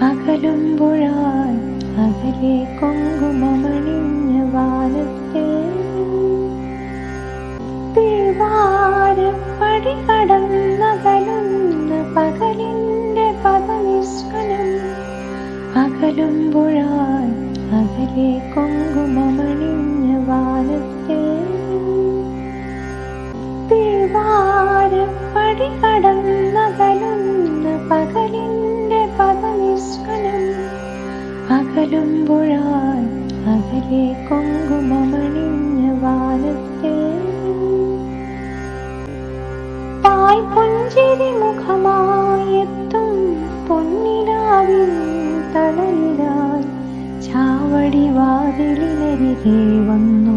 അകലുമ്പോഴായി അകലെ കൊങ്കുമണിഞ്ഞവാ അഴകേ കുങ്കുമമണിഞ്ഞ വാനത്തെ തേവാരപ്പടി കടന്നകലുന്ന പകലിന്റെ പദമിശ്വനം അകലുമ്പോഴായി അകലെ കുങ്കുമമണിഞ്ഞ വാനത്തെ പായ് പുഞ്ചിരി മുഖം വാതിലിനരികെ വന്നു.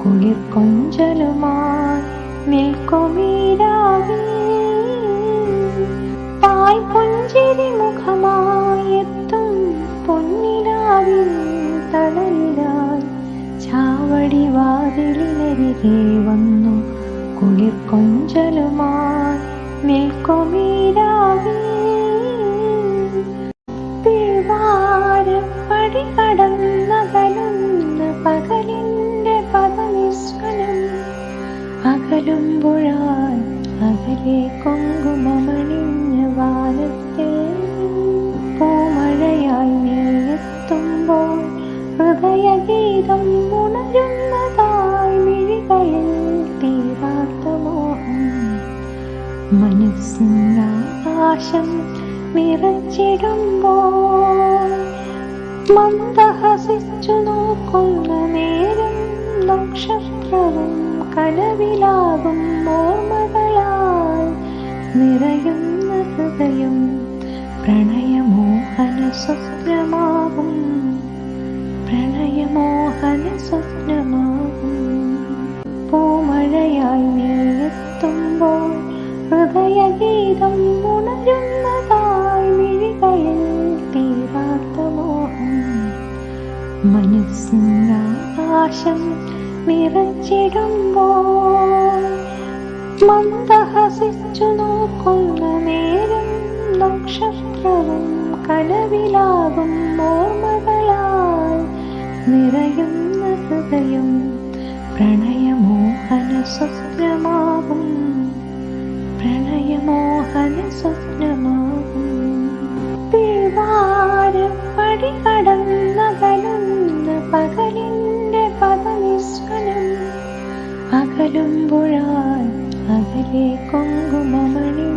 കുളിർ കൊഞ്ചലുമായി നിൽക്കുമീരാവി പായ് പുഞ്ചിരി മുഖമായെത്തും പൊന്നിലാവിൻ തണലിലായി ചാവടി വാതിലിനരികെ വന്നു. കുളിർ കൊഞ്ചലുമായി നിൽക്കുമീരാവി അകലെ കുങ്കുമമണിഞ്ഞ വാനത്തിൽ പൂമഴയായി നീ എത്തുമ്പോൾ ഹൃദയഗീതം ഉണരുന്നതായി മിഴികളിൽ തീരാത്ത മോഹം. മനസ്സിനാകാശം നിറച്ചിടുമ്പോൾ മന്ദഹസിച്ചു നോക്കുന്ന നേരം നക്ഷത്രവും കനവിലാകും ഓർമ്മകളാൽ നിറയുന്ന ഹൃദയം പ്രണയമോഹന സ്വപ്നമാകും. പ്രണയമോഹന സ്വപ്നമാകും. പൂമഴയായി നീ എത്തുമ്പോൾ ഹൃദയഗീതം ഉണരുന്നതായി മിഴികയിൽ തീരാത്ത മോഹം. മനസ്സിനാകാശം നിറച്ചിടുമ്പോൾ മന്ദഹസിച്ചു നോക്കുന്ന നേരം നക്ഷത്രവും കനവിലാകും ഓർമ്മകളാൽ നിറയുന്ന ഹൃദയം പ്രണയമോഹന സ്വപ്നമാകും. പ്രണയമോഹന സ്വപ്നമാകും. തേവാരപ്പടി കടന്നകലുന്ന പകലിന്റെ പദനിസ്വനം അകലുമ്പുഴാൻ కొంగుమమణి